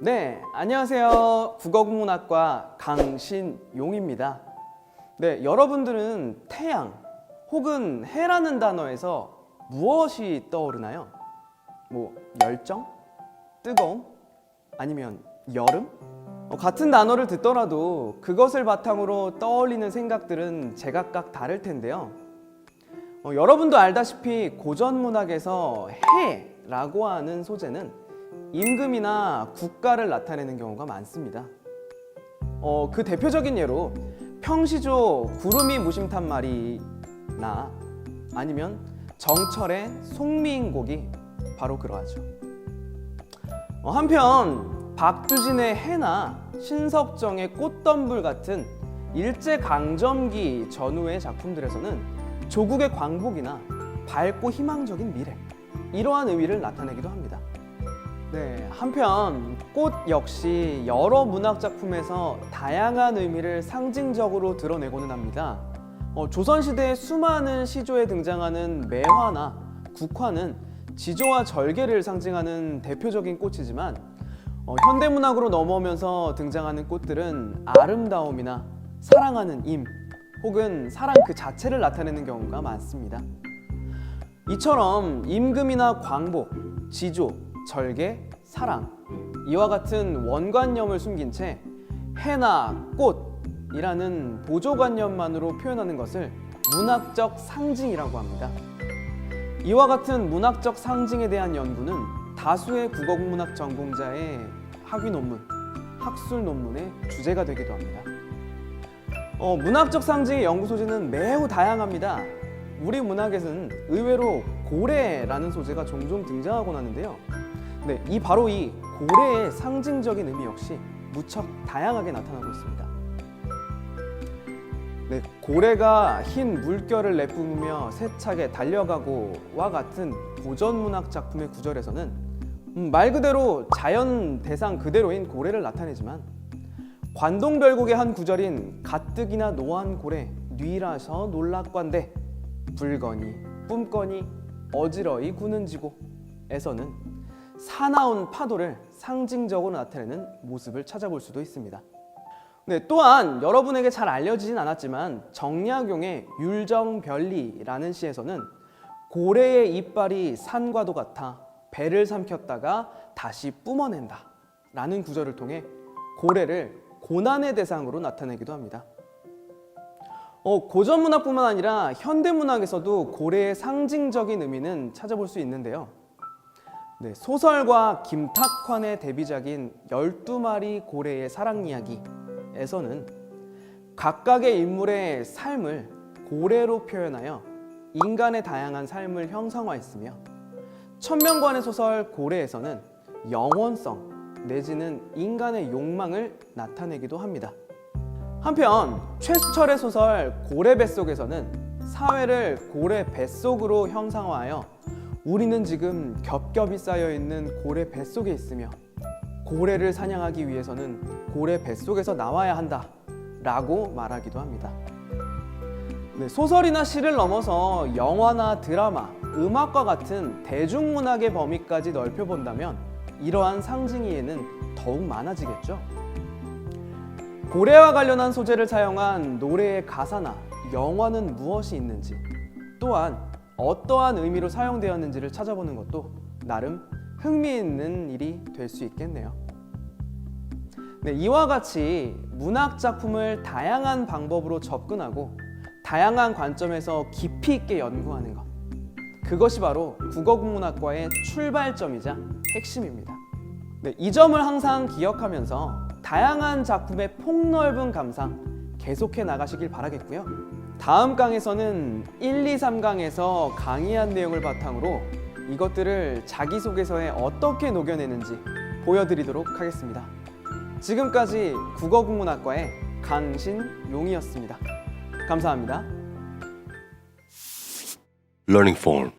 네, 안녕하세요. 국어국문학과 강신용입니다. 네, 여러분들은 태양 혹은 해라는 단어에서 무엇이 떠오르나요? 뭐 열정? 뜨거움? 아니면 여름? 어, 같은 단어를 듣더라도 그것을 바탕으로 떠올리는 생각들은 제각각 다를 텐데요. 어, 여러분도 알다시피 고전 문학에서 해라고 하는 소재는 임금이나 국가를 나타내는 경우가 많습니다. 어, 그 대표적인 예로 평시조 구름이 무심탄 말이나 아니면 정철의 송미인곡이 바로 그러하죠. 어, 한편 박두진의 해나 신석정의 꽃덤불 같은 일제 강점기 전후의 작품들에서는 조국의 광복이나 밝고 희망적인 미래 이러한 의미를 나타내기도 합니다. 네, 한편 꽃 역시 여러 문학 작품에서 다양한 의미를 상징적으로 드러내고는 합니다. 어, 조선시대의 수많은 시조에 등장하는 매화나 국화는 지조와 절개를 상징하는 대표적인 꽃이지만 어, 현대문학으로 넘어오면서 등장하는 꽃들은 아름다움이나 사랑하는 임 혹은 사랑 그 자체를 나타내는 경우가 많습니다. 이처럼 임금이나 광복, 지조, 절개, 사랑 이와 같은 원관념을 숨긴 채 해나 꽃이라는 보조관념만으로 표현하는 것을 문학적 상징이라고 합니다. 이와 같은 문학적 상징에 대한 연구는 다수의 국어국문학 전공자의 학위 논문, 학술 논문의 주제가 되기도 합니다. 어, 문학적 상징의 연구 소지는 매우 다양합니다. 우리 문학에서는 의외로 고래라는 소재가 종종 등장하곤 하는데요. 네, 이 바로 이 고래의 상징적인 의미 역시 무척 다양하게 나타나고 있습니다. 네, 고래가 흰 물결을 내뿜으며 세차게 달려가고와 같은 고전 문학 작품의 구절에서는 음, 말 그대로 자연 대상 그대로인 고래를 나타내지만 관동별곡의 한 구절인 가뜩이나 노한 고래 뉘라서 놀랍관대 불거니 뿜거니 어지러이 구는지고에서는 사나운 파도를 상징적으로 나타내는 모습을 찾아볼 수도 있습니다. 네, 또한 여러분에게 잘 알려지진 않았지만 정약용의 율정별리라는 시에서는 고래의 이빨이 산과도 같아 배를 삼켰다가 다시 뿜어낸다 라는 구절을 통해 고래를 고난의 대상으로 나타내기도 합니다. 어, 고전 문학뿐만 아니라 현대 문학에서도 고래의 상징적인 의미는 찾아볼 수 있는데요. 네, 소설가 김탁환의 데뷔작인 12마리 고래의 사랑 이야기에서는 각각의 인물의 삶을 고래로 표현하여 인간의 다양한 삶을 형상화했으며 천명관의 소설 고래에서는 영원성 내지는 인간의 욕망을 나타내기도 합니다. 한편 최수철의 소설 고래 뱃속에서는 사회를 고래 뱃속으로 형상화하여 우리는 지금 겹겹이 쌓여 있는 고래 뱃속에 있으며 고래를 사냥하기 위해서는 고래 뱃속에서 나와야 한다 라고 말하기도 합니다. 네, 소설이나 시를 넘어서 영화나 드라마, 음악과 같은 대중문학의 범위까지 넓혀본다면 이러한 상징이에는 더욱 많아지겠죠. 고래와 관련한 소재를 사용한 노래의 가사나 영화는 무엇이 있는지 또한 어떠한 의미로 사용되었는지를 찾아보는 것도 나름 흥미있는 일이 될 수 있겠네요. 네, 이와 같이 문학 작품을 다양한 방법으로 접근하고 다양한 관점에서 깊이 있게 연구하는 것. 그것이 바로 국어국문학과의 출발점이자 핵심입니다. 네, 이 점을 항상 기억하면서 다양한 작품의 폭넓은 감상 계속해 나가시길 바라겠고요. 다음 강에서는 1, 2, 3강에서 강의한 내용을 바탕으로 이것들을 자기소개서에 어떻게 녹여내는지 보여드리도록 하겠습니다. 지금까지 국어국문학과의 강신용이었습니다. 감사합니다. Learning Form